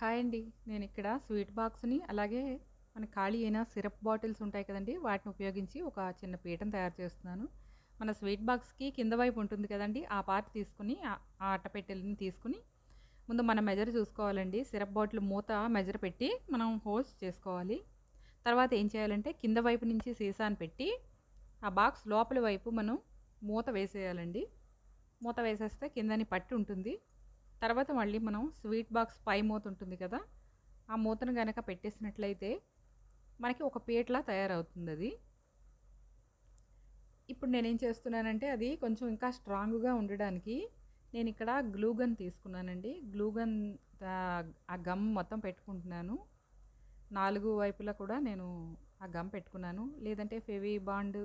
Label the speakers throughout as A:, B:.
A: Hi అండి. నేను ఇక్కడ స్వీట్ బాక్స్ని అలాగే మన ఖాళీ అయిన సిరప్ బాటిల్స్ ఉంటాయి కదండి వాటిని ఉపయోగించి ఒక చిన్న పీటను తయారు చేస్తున్నాను. మన స్వీట్ బాక్స్కి కింద వైపు ఉంటుంది కదండి ఆ పార్ట్ తీసుకుని ఆ అట్టపెట్టెలని తీసుకుని ముందు మనం మెజర్ చూసుకోవాలండి. సిరప్ బాటిల్ మూత మెజర్ పెట్టి మనం హోల్స్ చేసుకోవాలి. తర్వాత ఏం చేయాలంటే కింద వైపు నుంచి సీసాను పెట్టి ఆ బాక్స్ లోపలి వైపు మనం మూత వేసేయాలండి. మూత వేసేస్తే కిందని పట్టి ఉంటుంది. తర్వాత మళ్ళీ మనం స్వీట్ బాక్స్ పై మూత ఉంటుంది కదా ఆ మూతను కనుక పెట్టేసినట్లయితే మనకి ఒక పీటలా తయారవుతుంది అది. ఇప్పుడు నేనేం చేస్తున్నానంటే అది కొంచెం ఇంకా స్ట్రాంగ్గా ఉండడానికి నేను ఇక్కడ గ్లూగన్ తీసుకున్నానండి. గ్లూగన్ ఆ గమ్ మొత్తం పెట్టుకుంటున్నాను. నాలుగు వైపులా కూడా నేను ఆ గమ్ పెట్టుకున్నాను. లేదంటే ఫెవీ బాండ్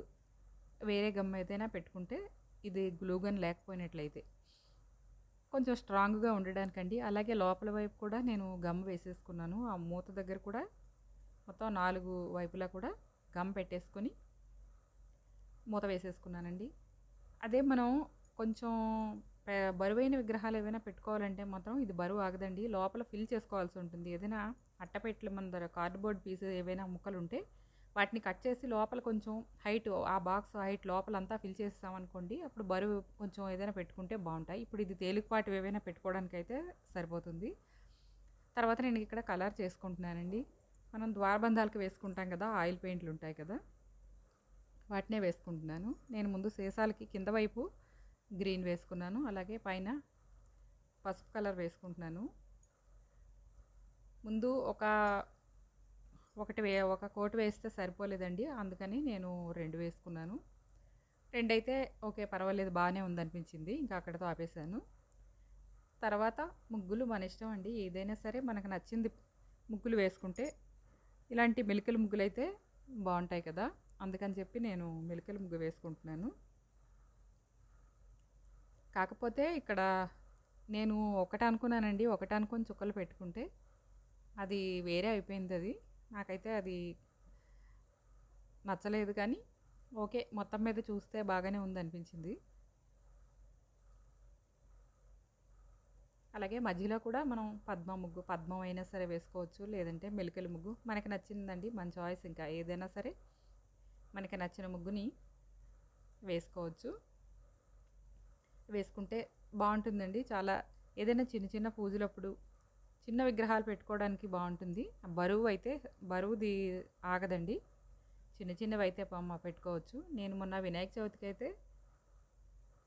A: వేరే గమ్ ఏదైనా పెట్టుకుంటే ఇది గ్లూగన్ లేకపోయినట్లయితే. కొంచెం స్ట్రాంగ్గా ఉండడానికండి. అలాగే లోపల వైపు కూడా నేను గమ్ వేసేసుకున్నాను. ఆ మూత దగ్గర కూడా మొత్తం నాలుగు వైపులా కూడా గమ్ పెట్టేసుకొని మూత వేసేసుకున్నానండి. అదే మనం కొంచెం బరువైన విగ్రహాలు ఏవైనా పెట్టుకోవాలంటే మాత్రం ఇది బరువు ఆగదండి. లోపల ఫిల్ చేసుకోవాల్సి ఉంటుంది. ఏదైనా అట్టపెట్టలు మన దగ్గర కార్డ్బోర్డ్ పీస్ ఏవైనా ముక్కలు ఉంటే వాటిని కట్ చేసి లోపల కొంచెం హైట్ ఆ బాక్స్ హైట్ లోపల అంతా ఫిల్ చేసామనుకోండి అప్పుడు బరువు కొంచెం ఏదైనా పెట్టుకుంటే బాగుంటాయి. ఇప్పుడు ఇది తేలికపాటి ఏవైనా పెట్టుకోవడానికి అయితే సరిపోతుంది. తర్వాత నేను ఇక్కడ కలర్ చేసుకుంటున్నానండి. మనం ద్వారబంధాలకు వేసుకుంటాం కదా ఆయిల్ పెయింట్లు ఉంటాయి కదా వాటినే వేసుకుంటున్నాను. నేను ముందు సీసాలకి కింద వైపు గ్రీన్ వేసుకున్నాను అలాగే పైన పసుపు కలర్ వేసుకుంటున్నాను. ముందు ఒక ఒకటి వే ఒక కోట్ వేస్తే సరిపోలేదండి. అందుకని నేను రెండు వేసుకున్నాను. రెండు అయితే ఓకే పర్వాలేదు బాగానే ఉందనిపించింది. ఇంకా అక్కడతో ఆపేసాను తర్వాత ముగ్గులు మన ఇష్టం అండి. ఏదైనా సరే మనకు నచ్చింది ముగ్గులు వేసుకుంటే ఇలాంటి మెలికల ముగ్గులు అయితే బాగుంటాయి కదా. అందుకని చెప్పి నేను మెలికల ముగ్గు వేసుకుంటున్నాను. కాకపోతే ఇక్కడ నేను ఒకటి అనుకున్నానండి ఒకటి అనుకొని చుక్కలు పెట్టుకుంటే అది వేరే అయిపోయింది అది. నాకైతే అది నచ్చలేదు కానీ ఓకే మొత్తం మీద చూస్తే బాగానే ఉంది అనిపించింది అలాగే మధ్యలో కూడా మనం పద్మ ముగ్గు పద్మం అయినా సరే వేసుకోవచ్చు లేదంటే మెలికల ముగ్గు. మనకి నచ్చిందండి మన చాయిస్ ఇంకా ఏదైనా సరే మనకి నచ్చిన ముగ్గుని వేసుకోవచ్చు. వేసుకుంటే బాగుంటుందండి. చాలా ఏదైనా చిన్న చిన్న పూజలప్పుడు చిన్న విగ్రహాలు పెట్టుకోవడానికి బాగుంటుంది. ఆ బరువు అయితే బరువుది ఆగదండి. చిన్న చిన్నవి అయితే పామ పెట్టుకోవచ్చు. నేను మొన్న వినాయక చవితికి అయితే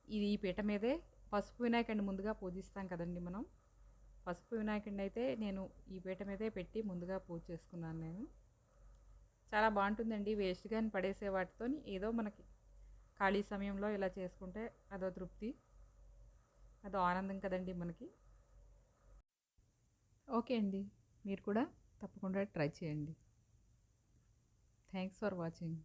A: ఇది ఈ పీట మీదే పసుపు వినాయకుడిని ముందుగా పూజిస్తాం కదండి మనం. పసుపు వినాయకుడిని అయితే నేను ఈ పీట మీదే పెట్టి ముందుగా పూజ చేసుకున్నాను నేను. చాలా బాగుంటుందండి. వేస్ట్గా పడేసే వాటితో ఏదో మనకి ఖాళీ సమయంలో ఇలా చేసుకుంటే అదో తృప్తి అదో ఆనందం కదండి మనకి. ఓకే అండి. మీరు కూడా తప్పకుండా ట్రై చేయండి. Thanks for watching.